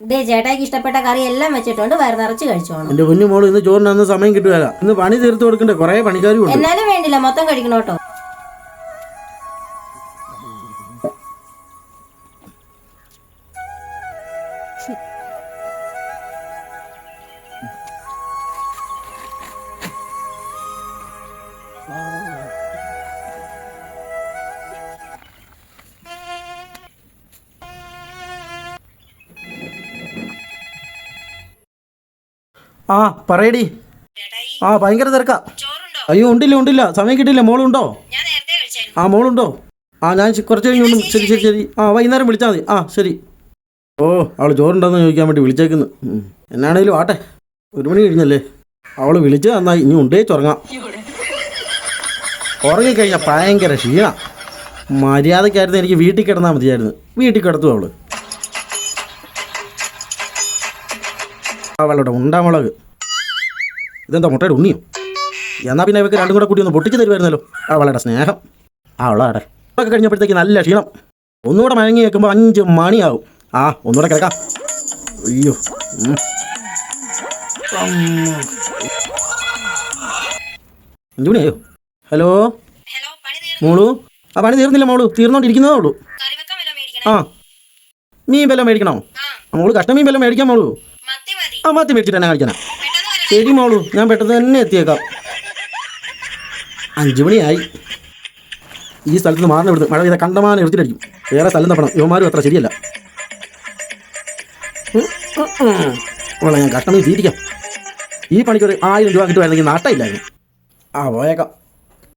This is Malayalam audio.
ദേ ചേട്ടായിക്ക് ഇഷ്ടപ്പെട്ട കറി എല്ലാം വെച്ചിട്ടുണ്ട് വയറ് നിറച്ച് കഴിച്ചോണം. എന്റെ കുഞ്ഞു മോൾ ഇന്ന് ചോറിന് അന്ന് സമയം കിട്ടുകയല്ല. ഇന്ന് പണി തീർത്ത് കൊടുക്കണ്ടേ? കുറെ പണിക്കാരും ഉണ്ട്. എന്നാലും വേണ്ടില്ല മൊത്തം കഴിക്കണോട്ടോ ആ പറയടി. ആ ഭയങ്കര തിരക്കാ. അയ്യോ ഉണ്ടില്ല ഉണ്ടില്ല. സമയം കിട്ടില്ല മോളുണ്ടോ? ആ മോളുണ്ടോ? ആ ഞാൻ കുറച്ച് കഴിഞ്ഞു ശരി ശരി ശരി ആ വൈകുന്നേരം വിളിച്ചാൽ മതി. ആ ശരി. ഓ അവൾ ചോറുണ്ടോന്ന് ചോദിക്കാൻ വേണ്ടി വിളിച്ചേക്കുന്നു. എന്നാണേലും ആട്ടെ. ഒരു മണി കഴിഞ്ഞല്ലേ? അവൾ വിളിച്ച് നന്നായി ഇനി ഉണ്ടേ ചുറങ്ങാം. ഉറങ്ങിക്കഴിഞ്ഞാൽ ഭയങ്കര ക്ഷീണ. മര്യാദക്കായിരുന്നു എനിക്ക് വീട്ടിൽ കിടന്നാൽ മതിയായിരുന്നു. വീട്ടിൽ കിടത്തു അവൾ. അവളുടെ ഉണ്ടാമുളക് ഇതെന്താ മുട്ടയുടെ ഉണ്ണിയോ? എന്നാൽ പിന്നെ ഇവർക്ക് രണ്ടും കൂടെ കൂടി ഒന്ന് പൊട്ടിച്ച് തരുമായിരുന്നല്ലോ. അവളുടെ സ്നേഹം. അവളാടെ. ഒക്കെ കഴിഞ്ഞപ്പോഴത്തേക്ക് നല്ല ക്ഷീണം. ഒന്നുകൂടെ മയങ്ങി വെക്കുമ്പോൾ അഞ്ച് മണിയാവും. ആ ഒന്നുകൂടെ കിടക്കാം. അയ്യോ. അഞ്ച് ഹലോ? മോളു? ആ പണി തീർന്നില്ല മോളു. തീർന്നോണ്ടിരിക്കുന്നതേ ഉള്ളൂ. ആ. മീൻ വല്ലതും മേടിക്കണോ? മോൾ ആ, മീൻ വല്ലതും മേടിക്കാൻ മോളു. ആ മാറ്റി തന്നെ കഴിക്കാനാ ശരി മോളു ഞാൻ പെട്ടെന്ന് തന്നെ എത്തിയേക്കാം. അഞ്ചു മണിയായി. ഈ സ്ഥലത്ത് നിന്ന് മാറുന്ന ഇവിടുന്ന് മഴ ചെയ്ത കണ്ടമാനം എടുത്തിട്ടായിരിക്കും വേറെ സ്ഥലം തപ്പണം. യുവമാരും അത്ര ശരിയല്ല. ഞാൻ കഷ്ടമീ തീരിക്കാം ഈ പണിക്കൊരു ആയിരം രൂപ കിട്ടുമായിരുന്നെങ്കിൽ നാട്ടമില്ലായിരുന്നു ആ പോയേക്കാം.